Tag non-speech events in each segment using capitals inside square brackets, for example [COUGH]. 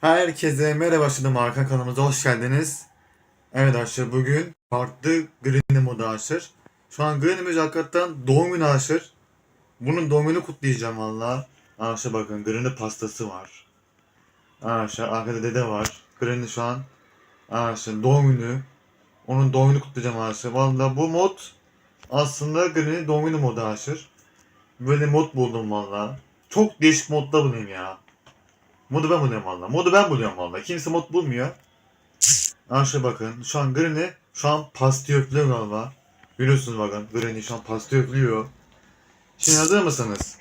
Herkese merhaba başladım arka kanalımıza hoş geldiniz. Evet arkadaşlar bugün farklı Green modu aşır. Şu an Green'imiz hakikaten doğum günü aşır. Bunun doğum günü kutlayacağım valla. Arkadaşlar bakın Green'de pastası var. Arkadaşlar arkada dede var. Green'in şu an arkadaşlar doğum günü. Onun doğum günü kutlayacağım arkadaşlar. Valla bu mod aslında Green'in doğum günü modu aşır. Böyle mod buldum valla. Çok değişik modda bulayım ya. Modu ben buluyorum valla. Modu ben buluyorum valla. Kimse mod bulmuyor. Arkadaşlar bakın. Şu an Granny şu an pastı öpülüyor galiba. Görüyorsunuz bakın. Granny şu an pastı öpülüyor. Şimdi hazır mısınız?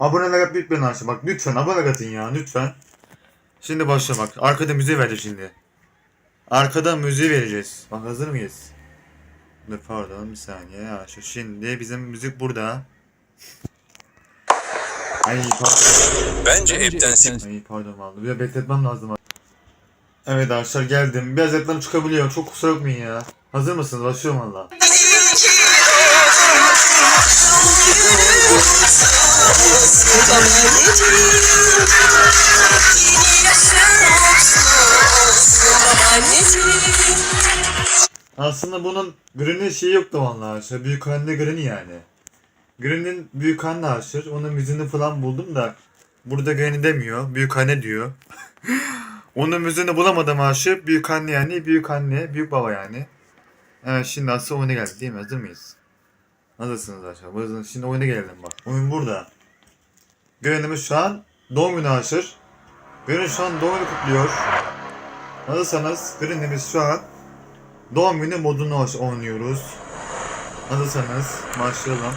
Aboneler yap lütfen arkadaşlar. Bak lütfen abone atın ya lütfen. Şimdi başla bak. Arkada müziği vereceğiz şimdi. Arkada müziği vereceğiz. Bak hazır mıyız? Dur pardon bir saniye. Arkadaşlar şimdi bizim müzik burada. Ay pardon. Bence app'ten sil. Ay pardon vallahi. Bir bekletmem lazım. Evet arkadaşlar geldim. Biraz reklam çıkabiliyor. Çok kusura bakmayın ya. Hazır mısınız? Başlıyorum valla. Aslında bunun Green'in şeyi yoktu vallahi arkadaşlar. Büyük anne Green yani. Green'in büyük anne aşır. Onun müziğini falan buldum da. Burada Green demiyor. Büyük anne diyor. [LAUGHS] Onun müziğini bulamadım aşık. Büyük anne yani. Büyük anne. Büyük baba yani. Evet şimdi asıl oyuna geldik değil mi? Hazır mıyız? Hazırsınız arkadaşlar. Şimdi oyuna gelelim bak. Oyun burada. Green'imiz şu an doğum günü aşır. Green şu an doğum günü kutluyor. Hazırsanız Green'imiz şu an doğum günü modunu oynuyoruz. Hazırsanız başlayalım.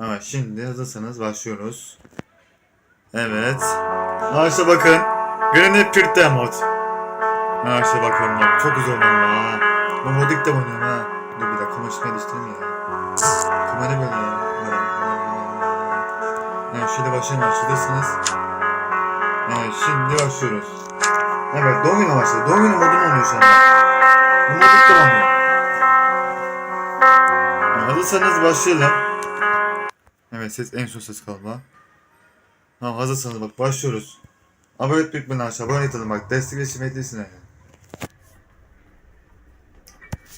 Evet şimdi hazırsanız başlıyoruz. Evet. Arkadaşlar bakın. Granny Pirte mod. Arkadaşlar bakın bak çok güzel oldu ha. Bu modu ilk de oynuyorum ha. Dur bir dakika kamerayı değiştireyim ya. Kamera böyle ya. Evet şimdi başlayalım başladısınız. Evet şimdi başlıyoruz. Evet doğum günü başladı. Doğum günü modunu oynuyor şu anda. Bu mod ilk de oynuyor. Hazırsanız başlayalım. Evet ses en son ses kalma. Tamam hazırsanız bak başlıyoruz. Abone etmek beni aşağı abone edelim bak destek eklesin yani.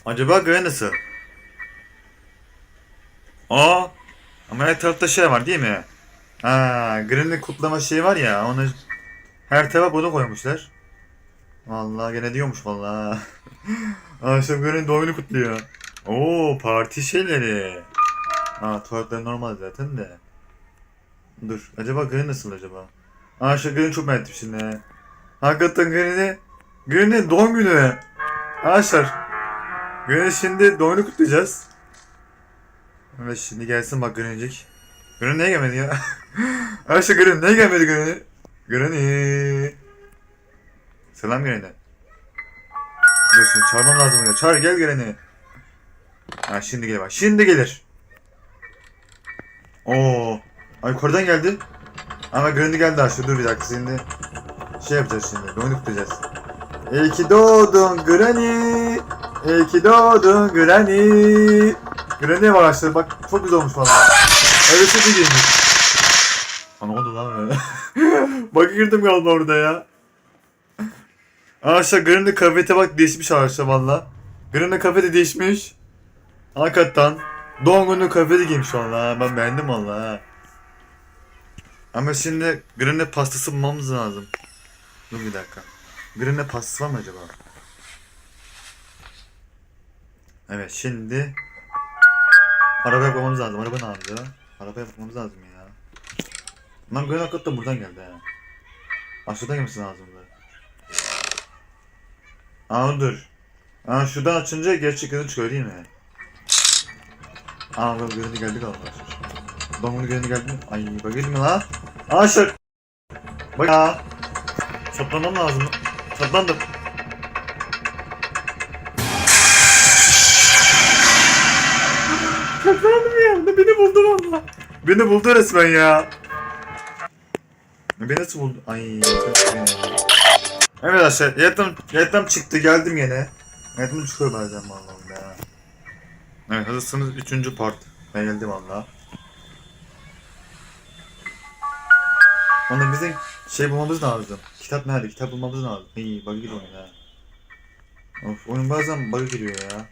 Acaba Gray nasıl? Aa ama her tarafta şey var değil mi? Ha, Green'in kutlama şeyi var ya onu her tarafa bunu koymuşlar. Vallahi gene diyormuş vallahi. [LAUGHS] Akşam Green doğum günü kutluyor. Oo parti şeyleri. Aa tuvaletler normal zaten de. Dur. Acaba Granny nasıl acaba? Aa şu Granny çok merak ettim şimdi. Hakikaten Granny. Granny doğum günü. Arkadaşlar. Granny şimdi doğum günü kutlayacağız. Evet şimdi gelsin bak Granny'cik. Granny niye gelmedi ya? [LAUGHS] Arkadaşlar Granny niye gelmedi Granny? Granny. Selam Granny. Dur şimdi çağırmam lazım ya. Çağır gel Granny. Ha şimdi gelir bak. Şimdi gelir. Oo. Ay yukarıdan geldi. Ama Granny geldi aşağı. Dur bir dakika şimdi. Şey yapacağız şimdi. Oyunu kutlayacağız. İyi ki doğdun Granny. İyi ki doğdun Granny. Granny var aşağıda. Bak çok güzel olmuş valla. Evet çok iyi giymiş. Ana oldu lan öyle. [LAUGHS] bak girdim galiba orada ya. Arkadaşlar Granny kafete bak değişmiş arkadaşlar valla. Granny kafede değişmiş. Hakikaten. Doğum günü kafede giymiş valla. Ben beğendim valla. Ama şimdi Granny pastası bulmamız lazım. Dur bir dakika. Granny pastası var mı acaba? Evet şimdi araba yapmamız lazım. Araba nerede? Araba yapmamız lazım ya. Lan Granny hakikaten buradan geldi ha. Aşağıdan gelmesi lazımdı. Aa dur. Aa şuradan açınca gerçek yüzü çıkıyor değil mi? Aa bak Granny geldi galiba. Ben bunu Granny geldi mi? Ay bak geldi mi la? Aa şak. Bak ya. Çatlamam lazım. Çatlandım. Çatlandım ya. Beni buldu valla. Beni buldu resmen ya. Beni nasıl buldu? Ay. Evet arkadaşlar. Reklam, reklam çıktı. Geldim yine. Reklam çıkıyor bazen vallahi. Evet hazırsanız 3. part. Ben geldim valla. Onu bizim şey bulmamız lazım. Kitap nerede? Kitap bulmamız lazım. İyi bug'a giriyor ya. Of oyun bazen bug'a giriyor ya.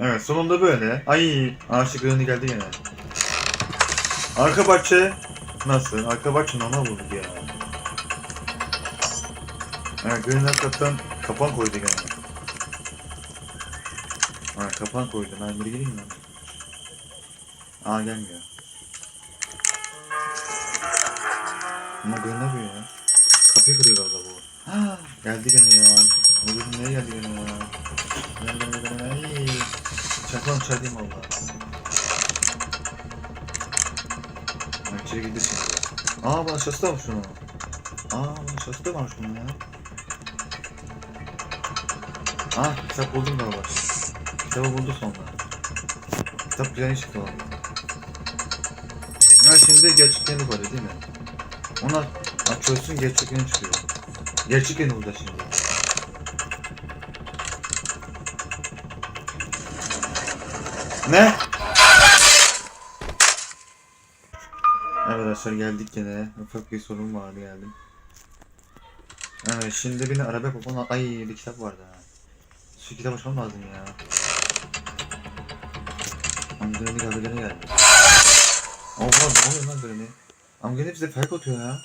Evet sonunda böyle. Ay ağaçlık önü geldi gene. Arka bahçe nasıl? Arka bahçe normal bulduk ya. Evet gönül hakikaten kapan koydu gene. Ha kapan koydu. Ben bir gireyim mi? Aa gelmiyor. Ama gönül yapıyor ya? Kapıyı kırıyor galiba bu. Ha, geldi gene ya. O gün nereye geldi gene ya? Geldi gene gene. Ay. Çaklan çakayım valla. Ha, İçeri girdi şimdi. Aa bana şası da varmış şunu. Aa bana şası da varmış bunun ya. Ah kitap buldum galiba. Kitabı buldu sonra. Kitap güzel çıktı valla. Ha şimdi gerçeklerini koydu değil mi? Ona açıyorsun gerçeklerini çıkıyor. Gerçeklerini burada şimdi. Ne? Arkadaşlar geldik gene. Ufak bir sorun vardı geldim. Evet şimdi beni araba yapıp Ay bir kitap vardı ha. Şu kitap açmam lazım ya. Galiba gene geldi. Allah ne oluyor lan Granny? Amcanın bize fark atıyor ya.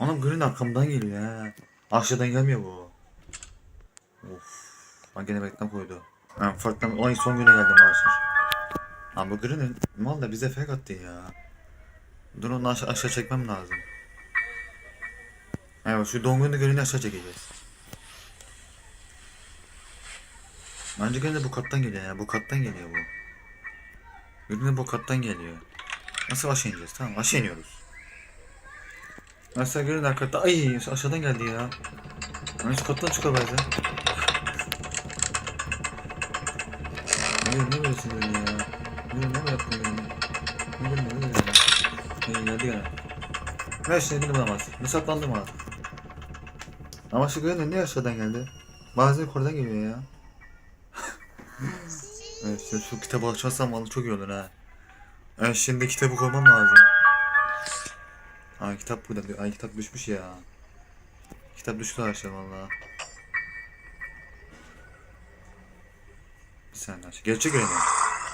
Anam Granny arkamdan geliyor ya. Aşağıdan gelmiyor bu. Of. Bak gene bekten koydu. Ha, farktan o ay son güne geldim arkadaşlar. Ama bu Granny mal bize fark attı ya. Dur onu aşağı, aşağı çekmem lazım. Evet şu dongunlu Granny'i aşağı çekeceğiz. Bence gene bu kattan geliyor ya. Bu kattan geliyor bu. Ürünü bu kattan geliyor. Nasıl aşağı ineceğiz? Tamam aşağı iniyoruz. Mesela görün arkada. Ay aşağıdan geldi ya. Hani şu kattan çıkıyor bazen. Ne ne böylesin böyle ya? Ne ne yaptın böyle? Ne böyle ne böyle? Ne geldi gene. Ver şimdi beni bulamaz. Ne saklandım ha. Ama şu görün niye aşağıdan geldi? Bazen yukarıdan geliyor ya. Evet şimdi şu kitabı açmazsam vallahi çok iyi olur ha. Evet şimdi kitabı koymam lazım. Ay kitap burada. Ay kitap düşmüş ya. Kitap düştü arkadaşlar valla. Bir saniye aç. Gerçek öyle.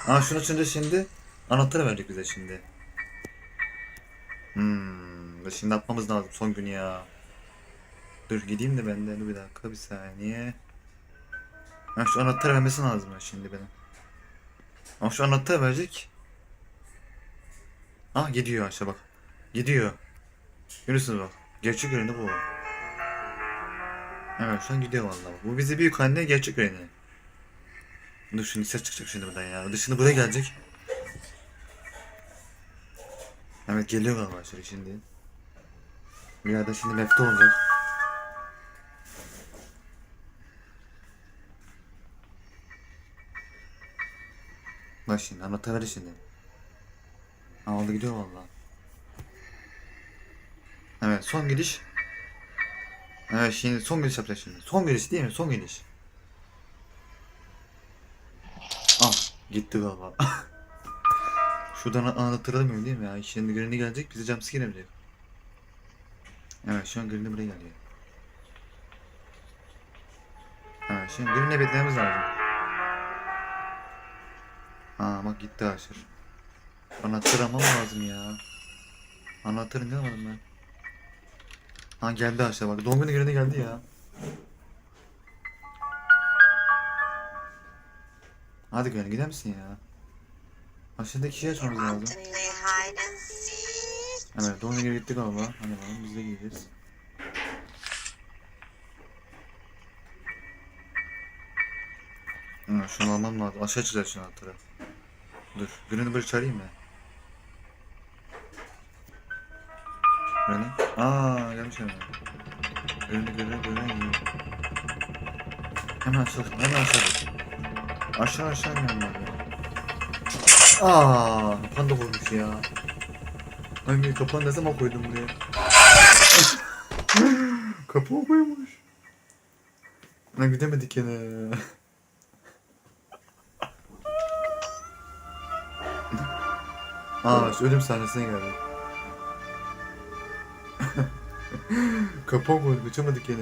Aa şunu açınca şimdi anahtarı verecek bize şimdi. Hmm, şimdi atmamız lazım son günü ya. Dur gideyim de ben de bir dakika bir saniye. Ha şu anahtarı vermesi lazım şimdi benim. Ama şu anahtarı verecek. Ah gidiyor aşağı bak. Gidiyor. Görüyorsunuz bak. Gerçek ürünü bu. Evet şu an gidiyor vallahi. Bu bize büyük anne gerçek ürünü. Dur şimdi ses çıkacak şimdi buradan ya. Dışında buraya gelecek. Evet geliyor galiba şimdi. Bir yerden şimdi map'te olacak. Bak şimdi anahtar ver şimdi. Ha oldu gidiyor valla. Evet son gidiş. Evet şimdi son gidiş yapacağız şimdi. Son gidiş değil mi? Son gidiş. Ah gitti galiba. [LAUGHS] Şuradan anlattıralım değil mi ya? Şimdi Granny gelecek bize jumpscare yapacak. Evet şu an Granny buraya geliyor. Evet şimdi Granny'i beklememiz lazım. Aa bak gitti Aşır. Anahtar almam lazım ya. Anahtarı ne almadım ben? Ha geldi aşağı bak. Doğum günü gününe geldi ya. Hadi gönül gider misin ya? Aşağıdaki şey açmamız lazım. Evet doğum günü gitti galiba. Hadi bakalım biz de gideceğiz. Ha, şunu almam lazım. Aşağı çıkacağız şu anahtarı. Dur. Böyle çağırayım mı? Böyle. Aa gelmiş hemen. Gününü görüyor görüyor iyi. Hemen aşağı hemen aşağı. Aşağı aşağı ben ya. Aa, kapan da vurmuş ya. Hangi kapan ne zaman koydum buraya? Kapan koymuş. Lan gidemedik yine. Aa işte ölüm sahnesine geldi. [LAUGHS] Kapan koyduk kaçamadık yine.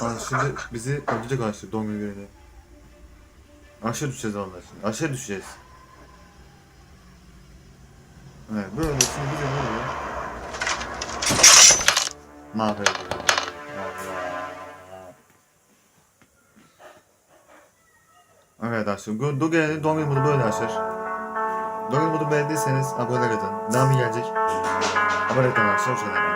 Aa şimdi bizi öldürecek aşağı doğum günü gününde. Aşağı düşeceğiz vallahi şimdi. Aşağı düşeceğiz. Evet böyle şimdi bize ne oluyor? Mahvediyor. Arkadaşlar. Gelenin doğum günü modu böyle arkadaşlar. Doğum günü modu beğendiyseniz abone olun. Devamı gelecek. Abone olun arkadaşlar.